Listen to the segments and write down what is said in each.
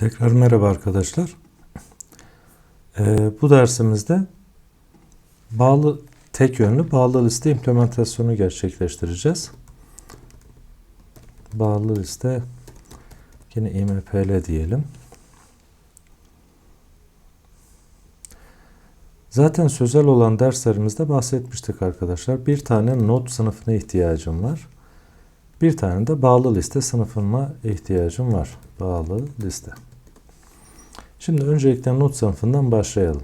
Tekrar merhaba arkadaşlar. Ee, bu dersimizde bağlı tek yönlü bağlı liste implementasyonu gerçekleştireceğiz. Bağlı liste yine impl diyelim. Zaten sözel olan derslerimizde bahsetmiştik arkadaşlar. Bir tane not sınıfına ihtiyacım var. Bir tane de bağlı liste sınıfıma ihtiyacım var. Bağlı liste. Şimdi öncelikle not sınıfından başlayalım.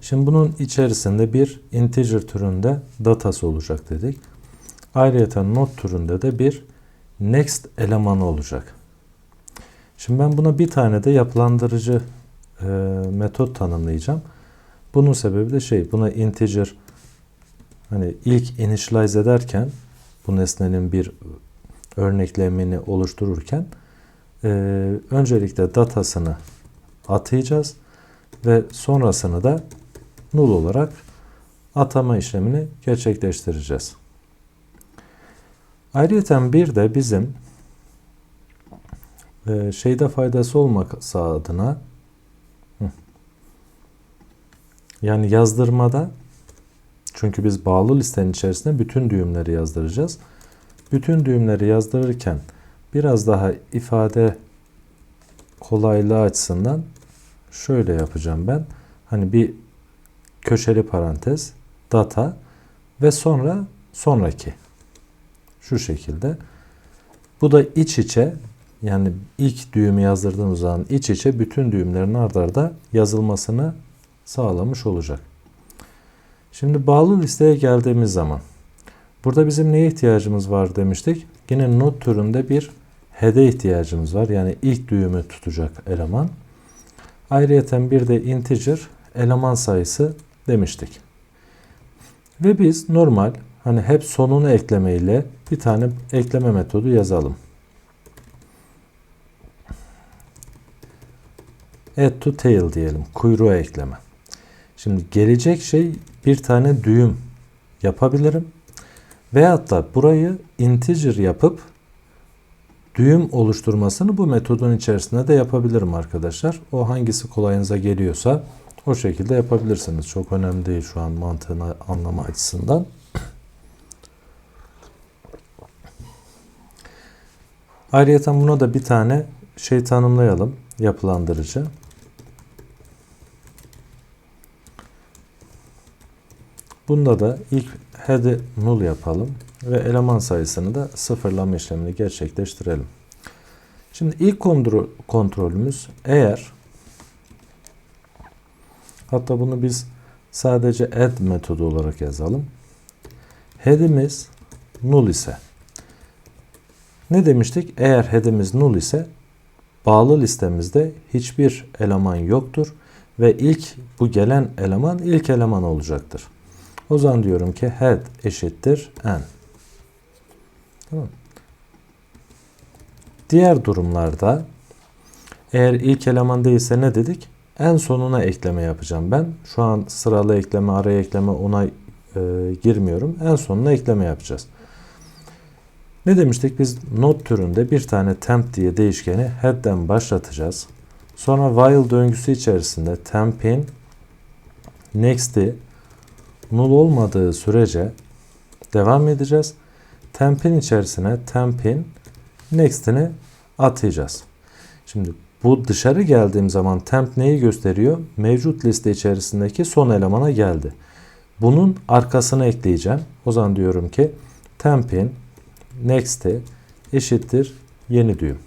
Şimdi bunun içerisinde bir integer türünde datası olacak dedik. Ayrıca not türünde de bir next elemanı olacak. Şimdi ben buna bir tane de yapılandırıcı e, metot tanımlayacağım. Bunun sebebi de şey buna integer hani ilk initialize ederken bu nesnenin bir örneklemini oluştururken e, öncelikle datasını atayacağız ve sonrasını da null olarak atama işlemini gerçekleştireceğiz. Ayrıca bir de bizim e, şeyde faydası olması adına yani yazdırmada çünkü biz bağlı listenin içerisinde bütün düğümleri yazdıracağız. Bütün düğümleri yazdırırken biraz daha ifade kolaylığı açısından şöyle yapacağım ben. Hani bir köşeli parantez, data ve sonra sonraki. Şu şekilde. Bu da iç içe yani ilk düğümü yazdırdığımız zaman iç içe bütün düğümlerin ardarda yazılmasını sağlamış olacak. Şimdi bağlı listeye geldiğimiz zaman burada bizim neye ihtiyacımız var demiştik. Yine not türünde bir head'e ihtiyacımız var. Yani ilk düğümü tutacak eleman. Ayrıca bir de integer eleman sayısı demiştik. Ve biz normal hani hep sonunu ekleme ile bir tane ekleme metodu yazalım. Add to tail diyelim. Kuyruğa ekleme. Şimdi gelecek şey bir tane düğüm yapabilirim. Veyahut da burayı integer yapıp düğüm oluşturmasını bu metodun içerisinde de yapabilirim arkadaşlar. O hangisi kolayınıza geliyorsa o şekilde yapabilirsiniz. Çok önemli değil şu an mantığını anlama açısından. Ayrıca buna da bir tane şey tanımlayalım. Yapılandırıcı. Bunda da ilk head'i null yapalım ve eleman sayısını da sıfırlama işlemini gerçekleştirelim. Şimdi ilk kontrol, kontrolümüz eğer hatta bunu biz sadece add metodu olarak yazalım. Head'imiz null ise ne demiştik? Eğer head'imiz null ise bağlı listemizde hiçbir eleman yoktur ve ilk bu gelen eleman ilk eleman olacaktır. O zaman diyorum ki head eşittir n. Tamam. Diğer durumlarda eğer ilk eleman değilse ne dedik? En sonuna ekleme yapacağım ben. Şu an sıralı ekleme, araya ekleme ona e, girmiyorum. En sonuna ekleme yapacağız. Ne demiştik? Biz not türünde bir tane temp diye değişkeni head'den başlatacağız. Sonra while döngüsü içerisinde temp'in next'i null olmadığı sürece devam edeceğiz. Temp'in içerisine temp'in next'ini atayacağız. Şimdi bu dışarı geldiğim zaman temp neyi gösteriyor? Mevcut liste içerisindeki son elemana geldi. Bunun arkasına ekleyeceğim. O zaman diyorum ki temp'in next'i eşittir yeni düğüm.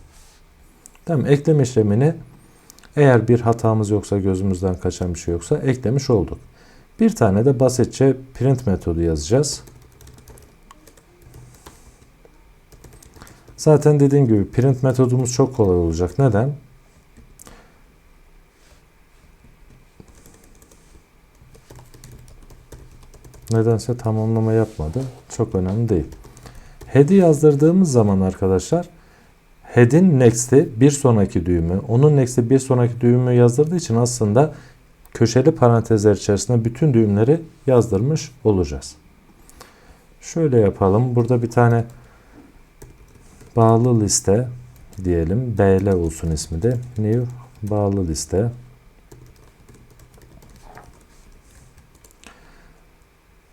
Tamam ekleme işlemini eğer bir hatamız yoksa gözümüzden kaçan bir şey yoksa eklemiş olduk. Bir tane de basitçe print metodu yazacağız. Zaten dediğim gibi print metodumuz çok kolay olacak. Neden? Nedense tamamlama yapmadı. Çok önemli değil. Head'i yazdırdığımız zaman arkadaşlar head'in next'i bir sonraki düğümü, onun next'i bir sonraki düğümü yazdırdığı için aslında köşeli parantezler içerisinde bütün düğümleri yazdırmış olacağız. Şöyle yapalım. Burada bir tane bağlı liste diyelim. BL olsun ismi de. New bağlı liste.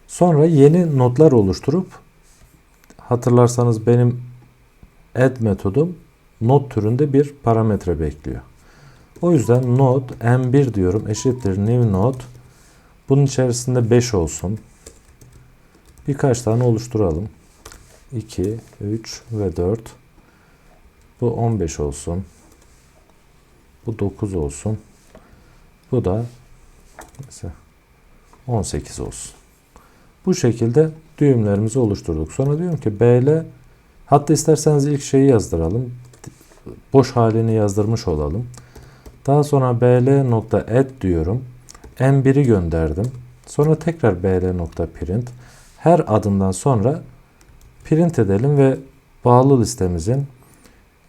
Sonra yeni notlar oluşturup hatırlarsanız benim add metodum not türünde bir parametre bekliyor. O yüzden node m1 diyorum eşittir new node. Bunun içerisinde 5 olsun. Birkaç tane oluşturalım. 2, 3 ve 4. Bu 15 olsun. Bu 9 olsun. Bu da mesela 18 olsun. Bu şekilde düğümlerimizi oluşturduk. Sonra diyorum ki BL hatta isterseniz ilk şeyi yazdıralım. Boş halini yazdırmış olalım. Daha sonra bl nokta add diyorum. M1'i gönderdim. Sonra tekrar bl nokta print. Her adımdan sonra print edelim ve bağlı listemizin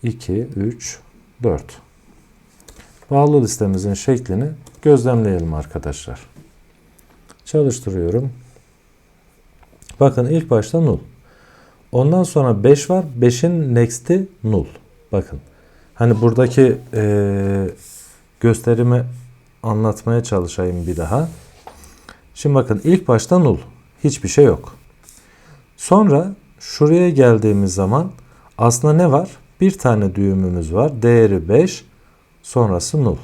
2, 3, 4 bağlı listemizin şeklini gözlemleyelim arkadaşlar. Çalıştırıyorum. Bakın ilk başta null. Ondan sonra 5 var. 5'in next'i null. Bakın. Hani buradaki e, gösterimi anlatmaya çalışayım bir daha. Şimdi bakın ilk başta null. Hiçbir şey yok. Sonra şuraya geldiğimiz zaman aslında ne var? Bir tane düğümümüz var. Değeri 5. Sonrası null.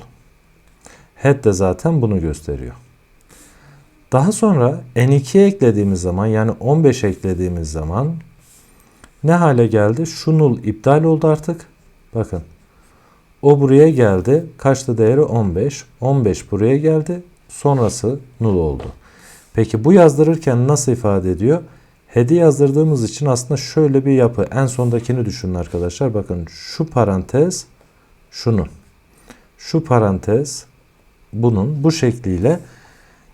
Head de zaten bunu gösteriyor. Daha sonra n2 eklediğimiz zaman yani 15 eklediğimiz zaman ne hale geldi? Şu null iptal oldu artık. Bakın. O buraya geldi. Kaçtı değeri? 15. 15 buraya geldi. Sonrası null oldu. Peki bu yazdırırken nasıl ifade ediyor? Head'i yazdırdığımız için aslında şöyle bir yapı. En sondakini düşünün arkadaşlar. Bakın şu parantez şunun. Şu parantez bunun bu şekliyle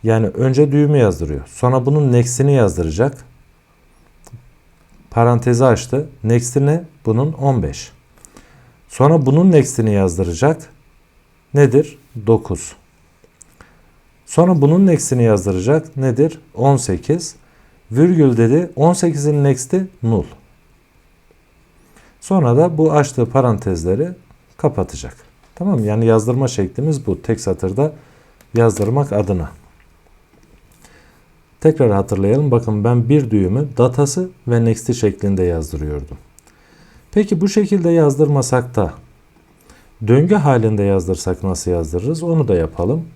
yani önce düğümü yazdırıyor. Sonra bunun next'ini yazdıracak. Parantezi açtı. Next'i ne? Bunun 15. Sonra bunun next'ini yazdıracak. Nedir? 9. Sonra bunun next'ini yazdıracak. Nedir? 18. Virgül dedi. 18'in next'i null. Sonra da bu açtığı parantezleri kapatacak. Tamam mı? Yani yazdırma şeklimiz bu. Tek satırda yazdırmak adına. Tekrar hatırlayalım. Bakın ben bir düğümü datası ve next'i şeklinde yazdırıyordum. Peki bu şekilde yazdırmasak da döngü halinde yazdırsak nasıl yazdırırız? Onu da yapalım.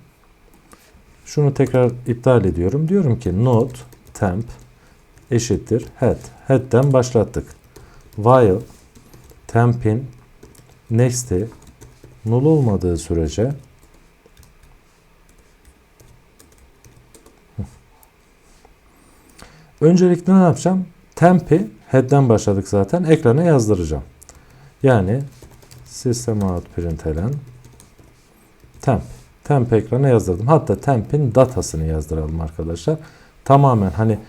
Şunu tekrar iptal ediyorum. Diyorum ki node temp eşittir head. Head'den başlattık. While temp'in next'i null olmadığı sürece Öncelikle ne yapacağım? Temp'i head'den başladık zaten. Ekrana yazdıracağım. Yani system out println temp. Temp ekrana yazdırdım. Hatta temp'in datasını yazdıralım arkadaşlar. Tamamen hani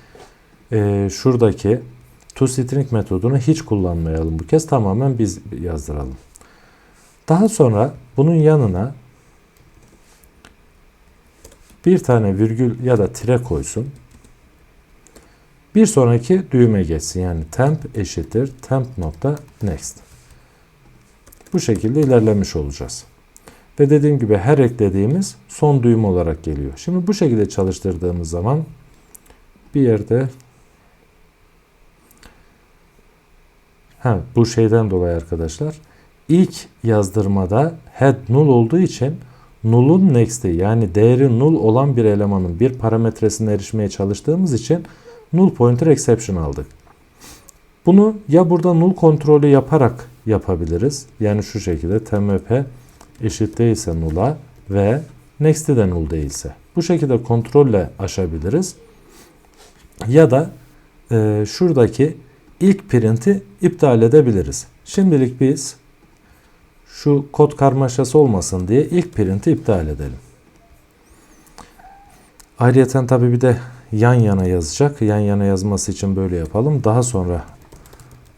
e, şuradaki toString metodunu hiç kullanmayalım bu kez. Tamamen biz yazdıralım. Daha sonra bunun yanına bir tane virgül ya da tire koysun. Bir sonraki düğüme geçsin. Yani temp eşittir temp nokta next. Bu şekilde ilerlemiş olacağız. Ve dediğim gibi her eklediğimiz son düğüm olarak geliyor. Şimdi bu şekilde çalıştırdığımız zaman bir yerde ha, bu şeyden dolayı arkadaşlar ilk yazdırmada head null olduğu için null'un next'i yani değeri null olan bir elemanın bir parametresine erişmeye çalıştığımız için null pointer exception aldık. Bunu ya burada null kontrolü yaparak yapabiliriz. Yani şu şekilde tmp eşit değilse null'a ve next'i de null değilse. Bu şekilde kontrolle aşabiliriz. Ya da e, şuradaki ilk print'i iptal edebiliriz. Şimdilik biz şu kod karmaşası olmasın diye ilk print'i iptal edelim. Ayrıca tabi bir de yan yana yazacak. Yan yana yazması için böyle yapalım. Daha sonra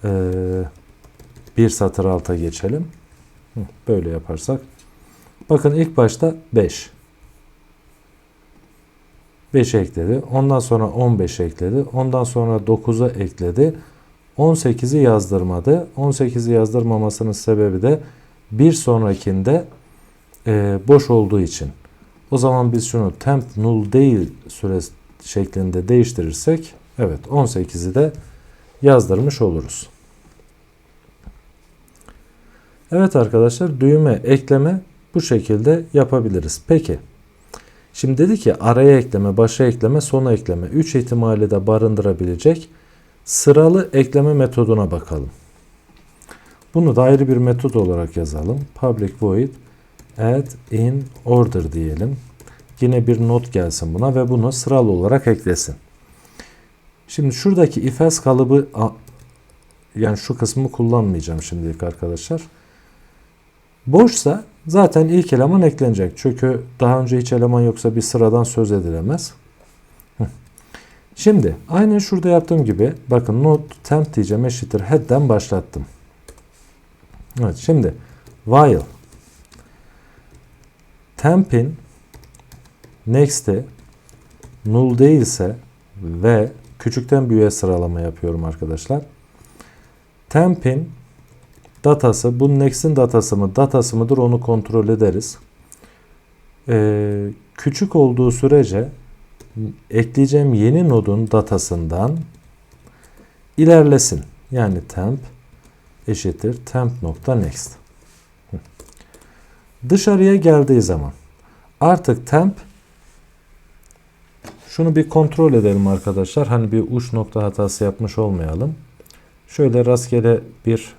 e, bir satır alta geçelim. Böyle yaparsak. Bakın ilk başta 5. 5 ekledi. Ondan sonra 15 ekledi. Ondan sonra 9'a ekledi. 18'i yazdırmadı. 18'i yazdırmamasının sebebi de bir sonrakinde e, boş olduğu için. O zaman biz şunu temp null değil süre şeklinde değiştirirsek evet 18'i de yazdırmış oluruz. Evet arkadaşlar düğme ekleme bu şekilde yapabiliriz. Peki şimdi dedi ki araya ekleme, başa ekleme, sona ekleme 3 ihtimali de barındırabilecek sıralı ekleme metoduna bakalım. Bunu da ayrı bir metod olarak yazalım. Public void add in order diyelim. Yine bir not gelsin buna ve bunu sıralı olarak eklesin. Şimdi şuradaki if else kalıbı yani şu kısmı kullanmayacağım şimdilik arkadaşlar. Boşsa zaten ilk eleman eklenecek. Çünkü daha önce hiç eleman yoksa bir sıradan söz edilemez. Şimdi aynen şurada yaptığım gibi bakın not temp diyeceğim eşittir head'den başlattım. Evet şimdi while temp'in next'i null değilse ve küçükten büyüğe sıralama yapıyorum arkadaşlar. Temp'in datası bu next'in datası mı datası mıdır onu kontrol ederiz. Ee, küçük olduğu sürece ekleyeceğim yeni nodun datasından ilerlesin. Yani temp eşittir temp nokta next. Dışarıya geldiği zaman artık temp şunu bir kontrol edelim arkadaşlar. Hani bir uç nokta hatası yapmış olmayalım. Şöyle rastgele bir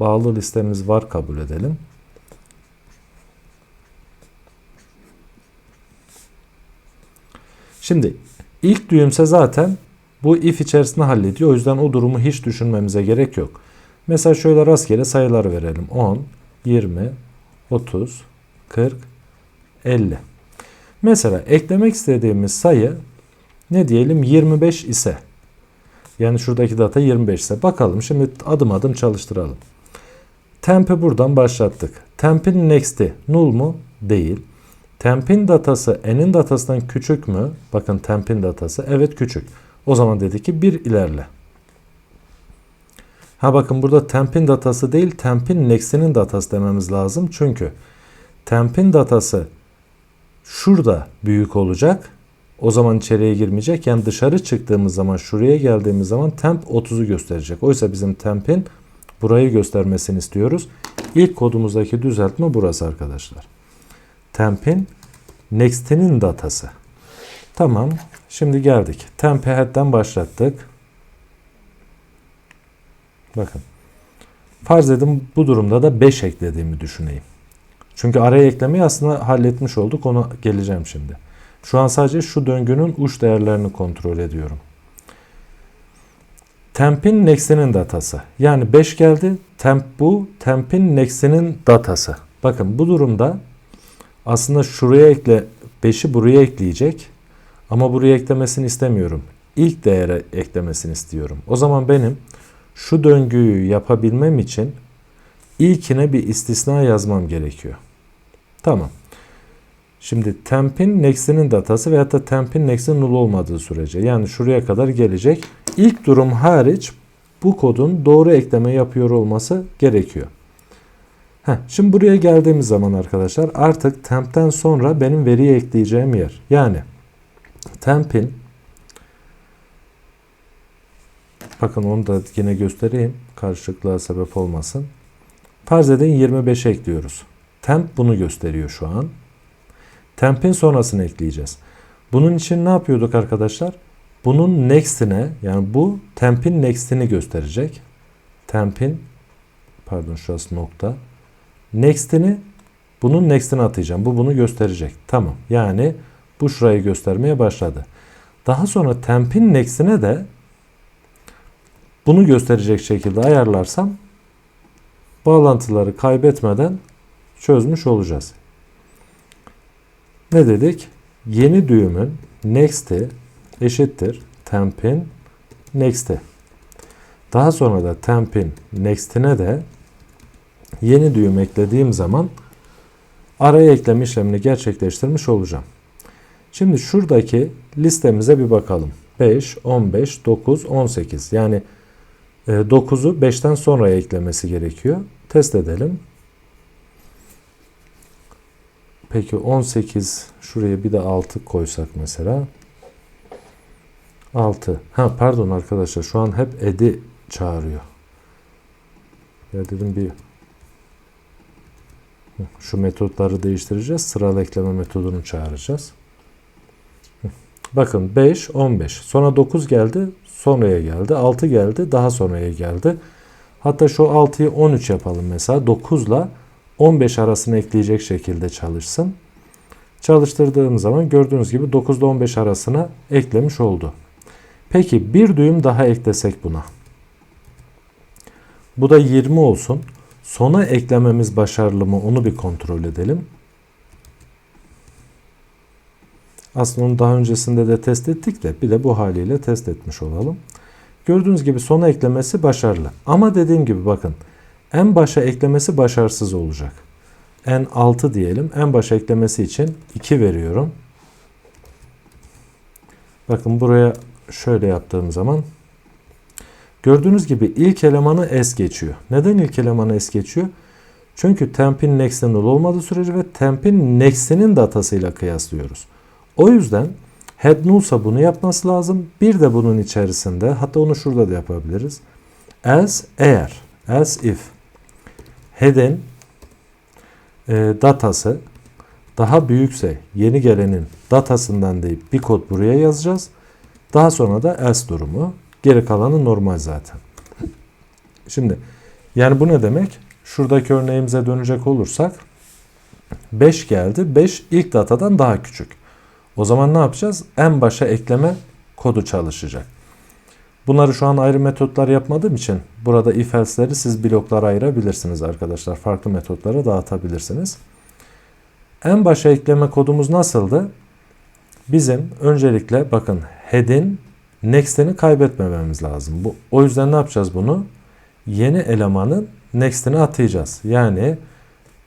bağlı listemiz var kabul edelim. Şimdi ilk düğümse zaten bu if içerisinde hallediyor. O yüzden o durumu hiç düşünmemize gerek yok. Mesela şöyle rastgele sayılar verelim. 10, 20, 30, 40, 50. Mesela eklemek istediğimiz sayı ne diyelim 25 ise yani şuradaki data 25 ise bakalım şimdi adım adım çalıştıralım. Temp'i buradan başlattık. Temp'in next'i null mu? Değil. Temp'in datası n'in datasından küçük mü? Bakın temp'in datası evet küçük. O zaman dedi ki bir ilerle. Ha bakın burada temp'in datası değil temp'in next'inin datası dememiz lazım. Çünkü temp'in datası şurada büyük olacak. O zaman içeriye girmeyecek. Yani dışarı çıktığımız zaman şuraya geldiğimiz zaman temp 30'u gösterecek. Oysa bizim temp'in burayı göstermesini istiyoruz. İlk kodumuzdaki düzeltme burası arkadaşlar. Temp'in next'inin datası. Tamam. Şimdi geldik. Temp head'den başlattık. Bakın. Farz edin bu durumda da 5 eklediğimi düşüneyim. Çünkü araya eklemeyi aslında halletmiş olduk. Ona geleceğim şimdi. Şu an sadece şu döngünün uç değerlerini kontrol ediyorum. Temp'in next'inin datası. Yani 5 geldi. Temp bu. Temp'in next'inin datası. Bakın bu durumda aslında şuraya ekle 5'i buraya ekleyecek. Ama buraya eklemesini istemiyorum. İlk değere eklemesini istiyorum. O zaman benim şu döngüyü yapabilmem için ilkine bir istisna yazmam gerekiyor. Tamam. Şimdi temp'in next'inin datası veyahut da temp'in next'in null olmadığı sürece yani şuraya kadar gelecek. İlk durum hariç bu kodun doğru ekleme yapıyor olması gerekiyor. Heh, şimdi buraya geldiğimiz zaman arkadaşlar artık temp'ten sonra benim veriyi ekleyeceğim yer. Yani temp'in bakın onu da yine göstereyim karışıklığa sebep olmasın. Farz edin 25 ekliyoruz. Temp bunu gösteriyor şu an. Temp'in sonrasını ekleyeceğiz. Bunun için ne yapıyorduk arkadaşlar? Bunun next'ine yani bu temp'in next'ini gösterecek. Temp'in pardon şurası nokta. Next'ini bunun next'ini atayacağım. Bu bunu gösterecek. Tamam. Yani bu şurayı göstermeye başladı. Daha sonra temp'in next'ine de bunu gösterecek şekilde ayarlarsam bağlantıları kaybetmeden çözmüş olacağız. Ne dedik? Yeni düğümün next'i eşittir temp'in next'i. Daha sonra da temp'in next'ine de yeni düğüm eklediğim zaman araya ekleme işlemini gerçekleştirmiş olacağım. Şimdi şuradaki listemize bir bakalım. 5, 15, 9, 18. Yani E, 9'u 5'ten sonra eklemesi gerekiyor. Test edelim. Peki 18 şuraya bir de 6 koysak mesela. 6. Ha pardon arkadaşlar şu an hep edi çağırıyor. Ya dedim bir şu metotları değiştireceğiz. Sıralı ekleme metodunu çağıracağız. Bakın 5, 15. Sonra 9 geldi. Sonraya geldi. 6 geldi. Daha sonraya geldi. Hatta şu 6'yı 13 yapalım mesela. 9 ile 15 arasını ekleyecek şekilde çalışsın. Çalıştırdığım zaman gördüğünüz gibi 9 ile 15 arasına eklemiş oldu. Peki bir düğüm daha eklesek buna. Bu da 20 olsun. Sona eklememiz başarılı mı onu bir kontrol edelim. Aslında onu daha öncesinde de test ettik de bir de bu haliyle test etmiş olalım. Gördüğünüz gibi sona eklemesi başarılı. Ama dediğim gibi bakın en başa eklemesi başarısız olacak. En 6 diyelim. En başa eklemesi için 2 veriyorum. Bakın buraya şöyle yaptığım zaman gördüğünüz gibi ilk elemanı S geçiyor. Neden ilk elemanı S geçiyor? Çünkü temp'in next'e null olmadığı sürece ve temp'in next'inin datasıyla kıyaslıyoruz. O yüzden head nullsa bunu yapması lazım. Bir de bunun içerisinde hatta onu şurada da yapabiliriz. Else eğer else if head'in e, datası daha büyükse yeni gelenin datasından deyip bir kod buraya yazacağız. Daha sonra da else durumu. Geri kalanı normal zaten. Şimdi yani bu ne demek? Şuradaki örneğimize dönecek olursak 5 geldi. 5 ilk datadan daha küçük. O zaman ne yapacağız? En başa ekleme kodu çalışacak. Bunları şu an ayrı metotlar yapmadığım için burada if else'leri siz bloklara ayırabilirsiniz arkadaşlar. Farklı metotlara dağıtabilirsiniz. En başa ekleme kodumuz nasıldı? Bizim öncelikle bakın head'in next'ini kaybetmememiz lazım. Bu, o yüzden ne yapacağız bunu? Yeni elemanın next'ini atayacağız. Yani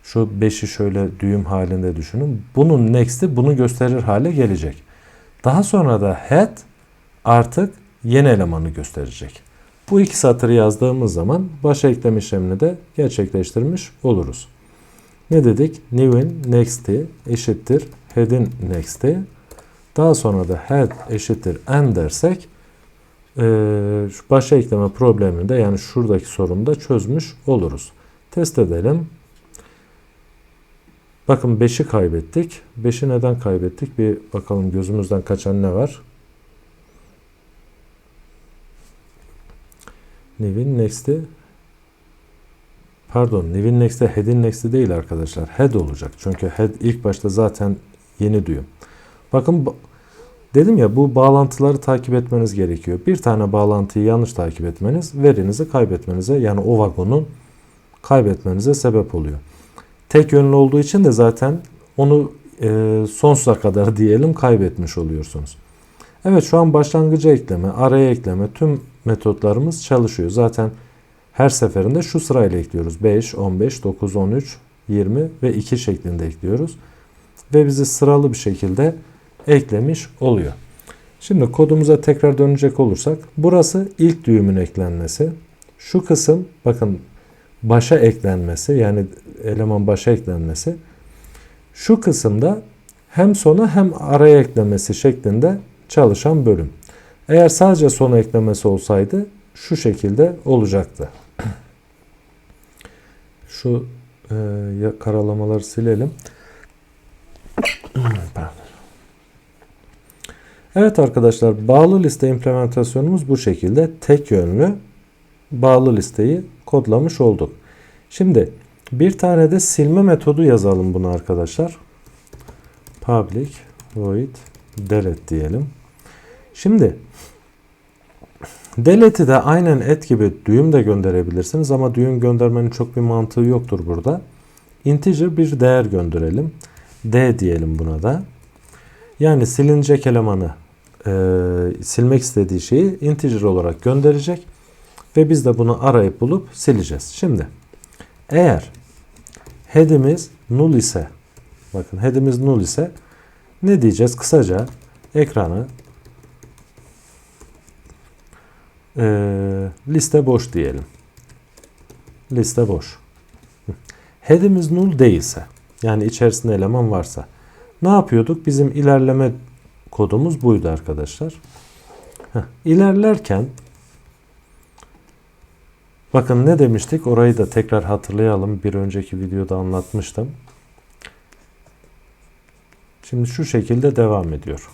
şu 5'i şöyle düğüm halinde düşünün. Bunun next'i bunu gösterir hale gelecek. Daha sonra da head artık yeni elemanı gösterecek. Bu iki satırı yazdığımız zaman başa eklem işlemini de gerçekleştirmiş oluruz. Ne dedik? New'in next'i eşittir head'in next'i. Daha sonra da head eşittir n dersek şu başa ekleme problemini de yani şuradaki sorunu da çözmüş oluruz. Test edelim. Bakın 5'i kaybettik. 5'i neden kaybettik? Bir bakalım gözümüzden kaçan ne var? New'in next'i Pardon, New'in next'i head'in next'i değil arkadaşlar. Head olacak. Çünkü head ilk başta zaten yeni düğüm. Bakın dedim ya bu bağlantıları takip etmeniz gerekiyor. Bir tane bağlantıyı yanlış takip etmeniz verinizi kaybetmenize yani o vagonun kaybetmenize sebep oluyor. Tek yönlü olduğu için de zaten onu e, sonsuza kadar diyelim kaybetmiş oluyorsunuz. Evet şu an başlangıca ekleme, araya ekleme tüm metotlarımız çalışıyor. Zaten her seferinde şu sırayla ekliyoruz. 5, 15, 9, 13, 20 ve 2 şeklinde ekliyoruz. Ve bizi sıralı bir şekilde eklemiş oluyor. Şimdi kodumuza tekrar dönecek olursak burası ilk düğümün eklenmesi. Şu kısım bakın başa eklenmesi yani eleman başa eklenmesi. Şu kısımda hem sona hem araya eklemesi şeklinde çalışan bölüm. Eğer sadece sona eklemesi olsaydı şu şekilde olacaktı. Şu e, karalamaları silelim. Evet arkadaşlar bağlı liste implementasyonumuz bu şekilde tek yönlü bağlı listeyi kodlamış olduk. Şimdi bir tane de silme metodu yazalım bunu arkadaşlar. Public void delete diyelim. Şimdi delete'i de aynen et gibi düğüm de gönderebilirsiniz ama düğüm göndermenin çok bir mantığı yoktur burada. Integer bir değer gönderelim. D diyelim buna da. Yani silinecek elemanı e, silmek istediği şeyi integer olarak gönderecek. Ve biz de bunu arayıp bulup sileceğiz. Şimdi eğer head'imiz null ise bakın head'imiz null ise ne diyeceğiz? Kısaca ekranı Ee, liste boş diyelim. Liste boş. Head'imiz null değilse yani içerisinde eleman varsa ne yapıyorduk? Bizim ilerleme kodumuz buydu arkadaşlar. Heh, ilerlerken bakın ne demiştik? Orayı da tekrar hatırlayalım. Bir önceki videoda anlatmıştım. Şimdi şu şekilde devam ediyor.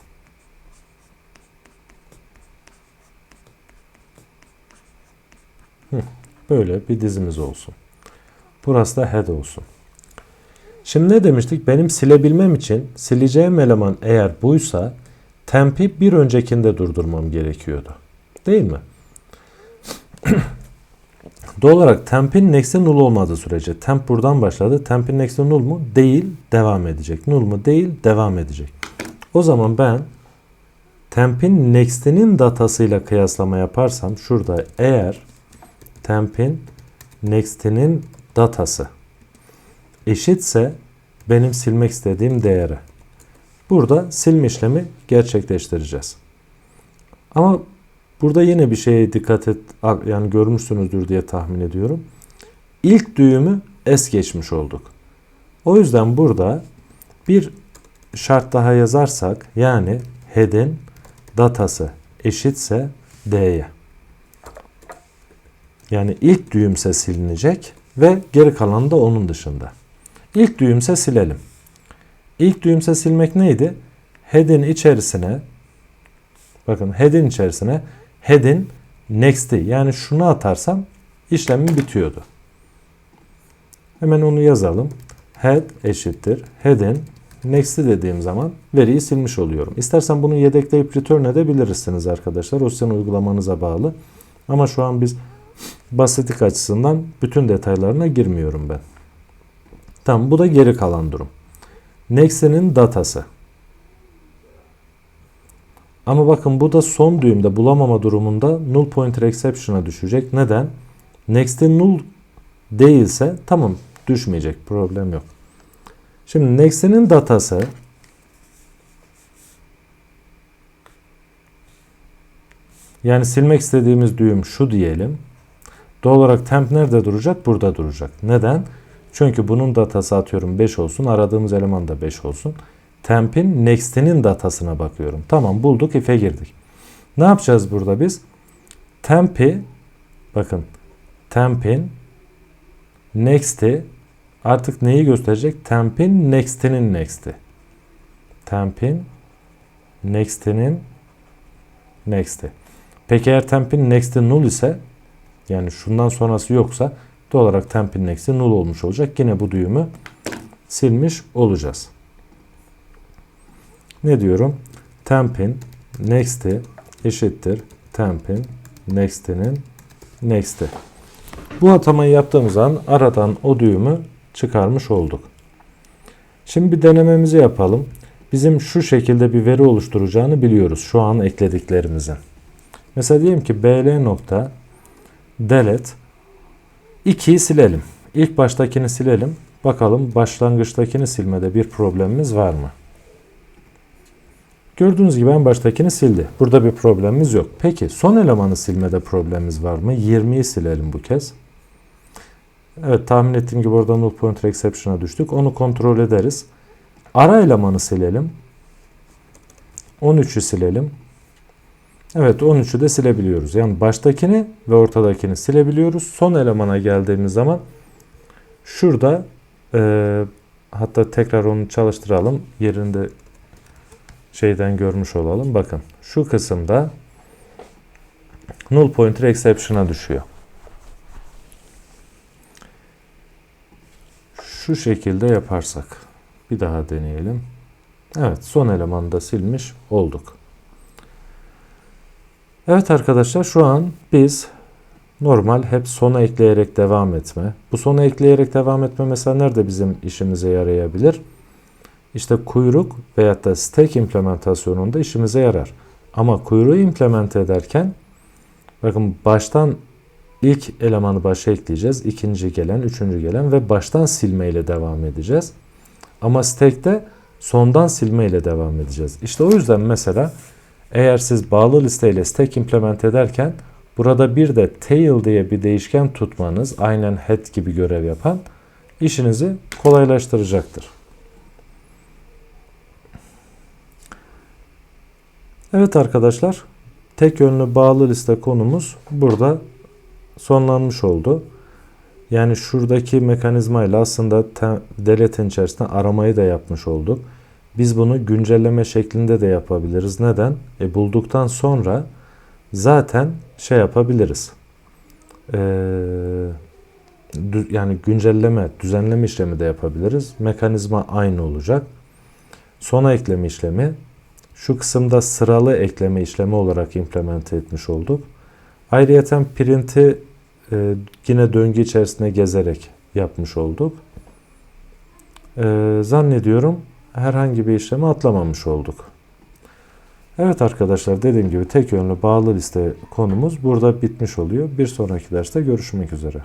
Böyle bir dizimiz olsun. Burası da head olsun. Şimdi ne demiştik? Benim silebilmem için sileceğim eleman eğer buysa tempi bir öncekinde durdurmam gerekiyordu. Değil mi? Doğal olarak tempin next'e null olmadığı sürece temp buradan başladı. Tempin next'e null mu? Değil. Devam edecek. Null mu? Değil. Devam edecek. O zaman ben tempin next'inin datasıyla kıyaslama yaparsam şurada eğer tempin next'inin datası eşitse benim silmek istediğim değere. Burada silme işlemi gerçekleştireceğiz. Ama burada yine bir şeye dikkat et yani görmüşsünüzdür diye tahmin ediyorum. İlk düğümü es geçmiş olduk. O yüzden burada bir şart daha yazarsak yani head'in datası eşitse d'ye. Yani ilk düğümse silinecek ve geri kalanı da onun dışında. İlk düğümse silelim. İlk düğümse silmek neydi? Head'in içerisine bakın head'in içerisine head'in next'i yani şunu atarsam işlemim bitiyordu. Hemen onu yazalım. Head eşittir. Head'in next'i dediğim zaman veriyi silmiş oluyorum. İstersen bunu yedekleyip return edebilirsiniz arkadaşlar. O sizin uygulamanıza bağlı. Ama şu an biz basitlik açısından bütün detaylarına girmiyorum ben. Tamam bu da geri kalan durum. Next'inin datası. Ama bakın bu da son düğümde bulamama durumunda null pointer exception'a düşecek. Neden? Next'in null değilse tamam düşmeyecek. Problem yok. Şimdi next'inin datası yani silmek istediğimiz düğüm şu diyelim. Doğal olarak temp nerede duracak? Burada duracak. Neden? Çünkü bunun datası atıyorum 5 olsun. Aradığımız eleman da 5 olsun. Temp'in next'inin datasına bakıyorum. Tamam bulduk if'e girdik. Ne yapacağız burada biz? Temp'i bakın temp'in next'i artık neyi gösterecek? Temp'in next'inin next'i. Temp'in next'inin next'i. Peki eğer temp'in next'i null ise yani şundan sonrası yoksa doğal olarak temp'in next'i null olmuş olacak. Yine bu düğümü silmiş olacağız. Ne diyorum? Temp'in next'i eşittir temp'in next'inin next'i. Bu atamayı yaptığımız an aradan o düğümü çıkarmış olduk. Şimdi bir denememizi yapalım. Bizim şu şekilde bir veri oluşturacağını biliyoruz şu an eklediklerimizin. Mesela diyelim ki bl nokta delete 2'yi silelim. İlk baştakini silelim. Bakalım başlangıçtakini silmede bir problemimiz var mı? Gördüğünüz gibi en baştakini sildi. Burada bir problemimiz yok. Peki son elemanı silmede problemimiz var mı? 20'yi silelim bu kez. Evet tahmin ettiğim gibi orada null pointer exception'a düştük. Onu kontrol ederiz. Ara elemanı silelim. 13'ü silelim. Evet 13'ü de silebiliyoruz. Yani baştakini ve ortadakini silebiliyoruz. Son elemana geldiğimiz zaman şurada e, hatta tekrar onu çalıştıralım. Yerinde şeyden görmüş olalım. Bakın şu kısımda null pointer exception'a düşüyor. Şu şekilde yaparsak bir daha deneyelim. Evet son elemanı da silmiş olduk. Evet arkadaşlar şu an biz normal hep sona ekleyerek devam etme. Bu sona ekleyerek devam etme mesela nerede bizim işimize yarayabilir? İşte kuyruk veyahut da stack implementasyonunda işimize yarar. Ama kuyruğu implement ederken bakın baştan ilk elemanı başa ekleyeceğiz. ikinci gelen, üçüncü gelen ve baştan silmeyle devam edeceğiz. Ama stack'te sondan silmeyle devam edeceğiz. İşte o yüzden mesela eğer siz bağlı listeyle stack implement ederken Burada bir de tail diye bir değişken tutmanız aynen head gibi görev yapan işinizi kolaylaştıracaktır. Evet arkadaşlar tek yönlü bağlı liste konumuz burada sonlanmış oldu. Yani şuradaki mekanizmayla aslında te- delete'in içerisinde aramayı da yapmış olduk. Biz bunu güncelleme şeklinde de yapabiliriz. Neden? E, bulduktan sonra zaten şey yapabiliriz. Dü- yani güncelleme, düzenleme işlemi de yapabiliriz. Mekanizma aynı olacak. Sona ekleme işlemi şu kısımda sıralı ekleme işlemi olarak implemente etmiş olduk. Ayrıyeten print'i e, yine döngü içerisinde gezerek yapmış olduk. E, zannediyorum herhangi bir işlemi atlamamış olduk. Evet arkadaşlar dediğim gibi tek yönlü bağlı liste konumuz burada bitmiş oluyor. Bir sonraki derste görüşmek üzere.